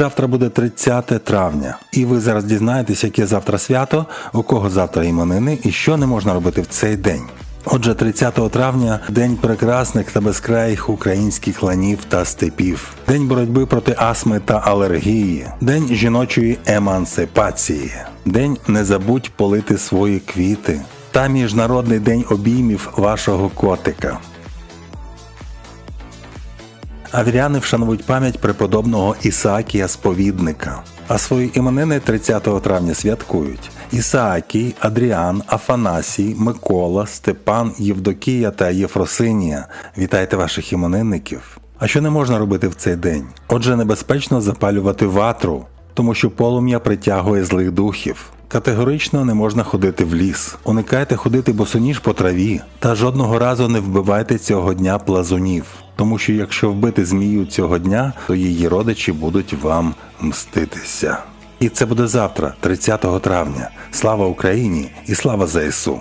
Завтра буде 30 травня, і ви зараз дізнаєтесь, яке завтра свято, у кого завтра іменини і що не можна робити в цей день. Отже, 30 травня день прекрасних та безкраїх українських ланів та степів, день боротьби проти астми та алергії, день жіночої емансипації, день не забудь полити свої квіти. Та міжнародний день обіймів вашого котика. Авіряни вшанують пам'ять преподобного Ісаакія Сповідника, а свої іменини 30 травня святкують Ісаакій, Адріан, Афанасій, Микола, Степан, Євдокія та Єфросинія. Вітайте ваших іменинників. А що не можна робити в цей день? Отже, небезпечно запалювати ватру, тому що полум'я притягує злих духів. Категорично не можна ходити в ліс. Уникайте ходити босоніж по траві та жодного разу не вбивайте цього дня плазунів. Тому що якщо вбити змію цього дня, то її родичі будуть вам мститися. І це буде завтра, 30 травня. Слава Україні і слава ЗСУ!